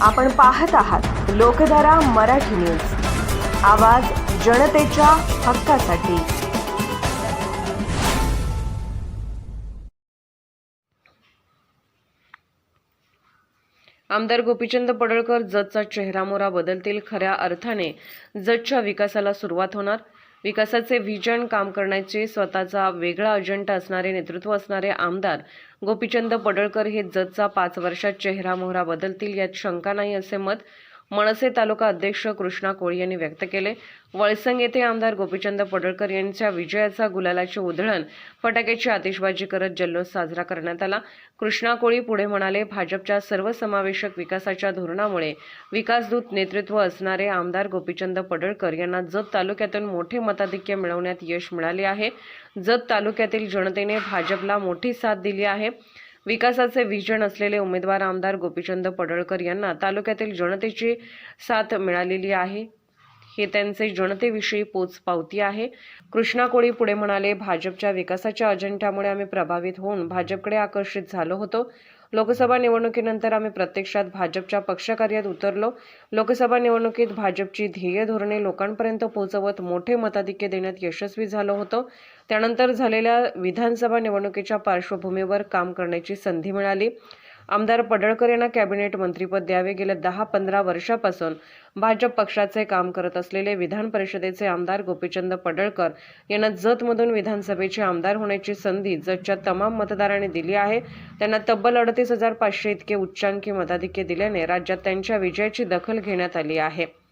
आपण पाहत आहात लोकधारा मराठी न्यूज. आवाज जनतेच्या हक्कासाठी. आमदार गोपीचंद पडळकर जतचा चेहरामोरा बदलतील खऱ्या अर्थाने. जतच्या विकासाला सुरुवात होणार. विकासाचे व्हिजन काम करण्याचे स्वतःचा वेगळा अजेंडा असणारे नेतृत्व असणारे आमदार गोपीचंद पडळकर हे जतचा पाच वर्षात चेहरामोहरा बदलतील यात शंका नाही असे मत मनसे तालुका अध्यक्ष कृष्णा कोळी यांनी व्यक्त केले. वळसंग येथे आमदार गोपीचंद पडळकर यांच्या विजयाचा गुलालाची उधळण फटाक्याची आतिषबाजी करत जल्लोष साजरा करण्यात आला. कृष्णा कोळी पुढे म्हणाले भाजपच्या सर्वसमावेशक विकासाच्या धोरणामुळे विकासदूत नेतृत्व असणारे आमदार गोपीचंद पडळकर यांना जत तालुक्यातून मोठे मताधिक्य मिळवण्यात यश मिळाले आहे. जत तालुक्यातील जनतेने भाजपला मोठी साथ दिली आहे. विकासाचे व्हिजन असलेले उमेदवार आमदार गोपीचंद पडळकर यांना तालुक्यातील जनतेची साथ मिळालेली आहे. हे त्यांचे जनतेविषयी पोच पावती आहे. कृष्णा कोळी पुढे म्हणाले भाजपच्या विकासाच्या अजेंड्यामुळे आम्ही प्रभावित होऊन भाजपकडे आकर्षित झालो होतो. लोकसभा निवडणुकीनंतर आम्ही प्रत्यक्षात भाजपच्या पक्षकार्यात उतरलो. लोकसभा निवडणुकीत भाजपची ध्येय धोरणे लोकांपर्यंत पोहोचवत मोठे मताधिक्य देण्यात यशस्वी झालो होतो. त्यानंतर झालेल्या विधानसभा निवडणुकीच्या पार्श्वभूमीवर काम करण्याची संधी मिळाली. आमदार पडळकर यांना कॅबिनेट मंत्रीपद द्यावे गेल्या दहा पंधरा वर्षापासून. भाजप पक्षाचे काम करत असलेले विधान परिषदेचे आमदार गोपीचंद पडळकर यांना जतमधून विधानसभेचे आमदार होण्याची संधी जतच्या तमाम मतदारांनी दिली आहे. त्यांना तब्बल अडतीस हजार पाचशे इतके उच्चांकी मताधिक्य दिल्याने राज्यात त्यांच्या विजयाची दखल घेण्यात आली आहे.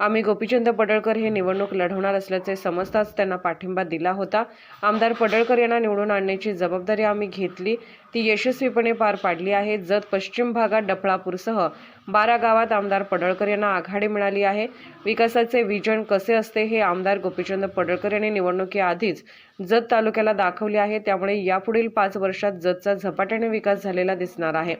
आम्ही गोपीचंद पडळकर हे निवडणूक लढवणार असल्याचे समजताच त्यांना पाठिंबा दिला होता. आमदार पडळकर यांना निवडून आणण्याची जबाबदारी आम्ही घेतली. ती यशस्वीपणे पार पाडली आहे. जत पश्चिम भागात डफळापूरसह बारा गावात आमदार पडळकर यांना आघाडी मिळाली आहे. विकासाचे विजन कसे असते हे आमदार गोपीचंद पडळकर यांनी निवडणुकीआधीच जत तालुक्याला दाखवले आहे. त्यामुळे यापुढील पाच वर्षात जतचा झपाट्याने विकास झालेला दिसणार आहे.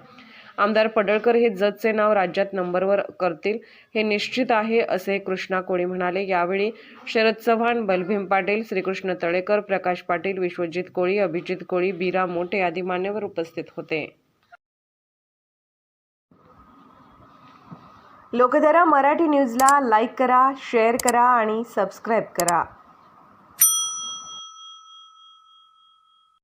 आमदार पडळकर हे जतचे नाव राज्यात नंबरवर करतील. हे निश्चित आहे असे कृष्णा कोळी म्हणाले. यावेळी शरद चव्हाण बलभीम पाटील श्रीकृष्ण तळेकर प्रकाश पाटील विश्वजित कोळी अभिजित कोळी बीरा मोठे आदी मान्यवर उपस्थित होते. लोकधारा मराठी न्यूजला लाईक करा शेअर करा आणि सबस्क्राईब करा.